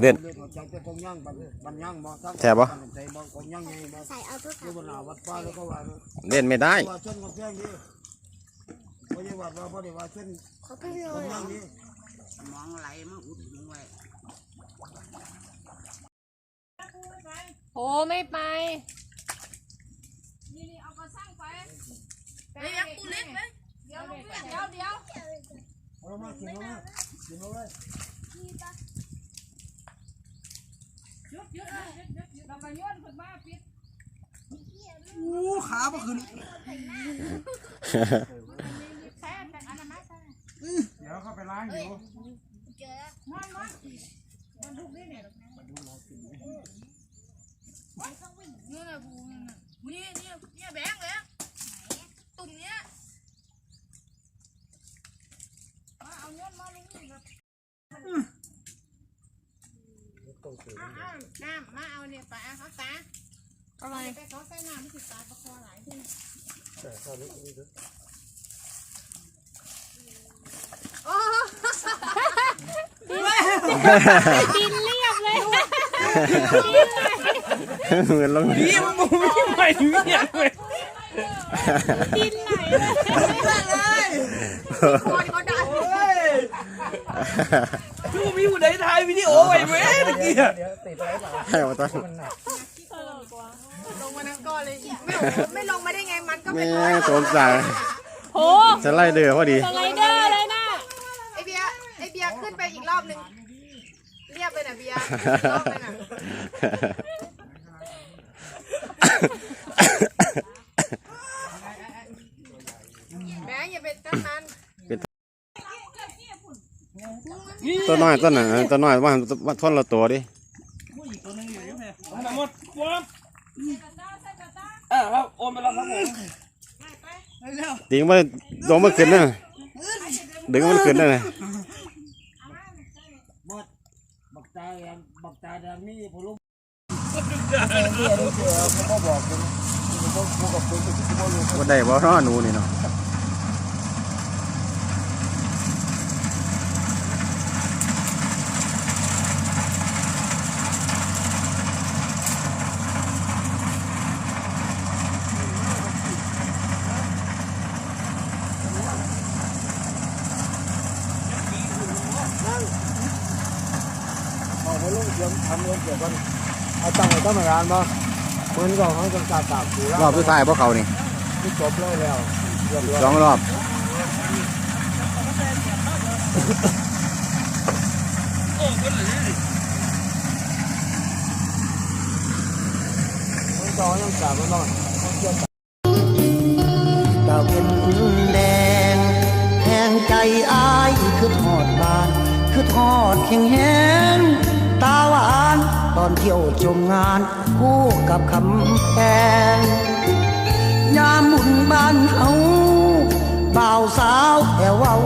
เล่นแซ่บบ่ใจบ่ของย่างไงบ่ใส่เล่นไม่ได้มองไหลมาอุดไว้โอ้ไม่ไป เฮ้ยยักษ์ตัวเล็กเลยเดี๋ยวเดี๋ยวเดี๋ยวเอามากินเอามากินเอาไว้หยุดหยุดหยุดหยุดหยุดเราไปย้อนคนมาปิดอู้ขาบ่ขึ้นแท้แต่อันนั้นไม่ใช่เดี๋ยวเข้าไปล้างอยู่เจอมันมันมันทุกนี่เนี่ยนี่นะบูนี่นะนี่นี่นี่แบงค์เลยตุ่มเนี้ย มาเอาย้อนมาลงนี่ครับ น้ำมาเอาเนี่ยไปเอาเขาตาอะไรไปเขาใส่น้ำไม่ติดตาประคอหลายที่กินเรียบเลยเหมือนลงพี่มันบ่มีใหม่มีอย่เลยกินไหนเลยคนก็ได้ ดูมีผู้ใดถ่ายวิดีโอไว้เว้ยตะกี้อะให้มาต้นลงมาทั้งก้อนเลยไม่ไม่ลงมาได้ไงมันก็แม่ไม่สงสารโอ้จะไล่เดือพอดี สไลเดอร์เลยนะไอเบียร์ไอเบียร์ขึ้นไปอีกรอบหนึ่งเรียบไปน่ะเบียร์รอบไปน่ะแบงค์อย่าไปตั้งนั้น ตัวน้อยตัวนั้นตัวน้อยว่าว่าทนละตัวดิผู้หญิงตัวนึงอยู่ยังไงทั้งหมดวับอ่าครับโอนไปแล้วครับผมติงมันลงมันขึ้นนะดึงมันขึ้นนะบักตาแดงบักตาแดงนี่ผมรู้เดี๋ยวเดี๋ยวผมก็บอกคุณผมก็พูดกับคุณผมก็รู้ว่าได้บ่รอหนูนี่เนาะ เอาไปลงเสียงทำเงินเกี่ยวกันเอาตั้งไว้ตั้งงานมาเหมือนกับเขาจะตาตากอยู่รอบสุดท้ายพวกเขานี่ที่จบแล้วแล้วเรียบร้อยสองรอบมันต่อยังจากมันนอนตะเวนแดงแทงใจอายคือทอดบานคือทอดแข็งแหง ตาหวาน ตอนเที่ยวชมงานคู่กับคำแพงยามบุนบ้านเฮาบ่าวสาวแอวเว้า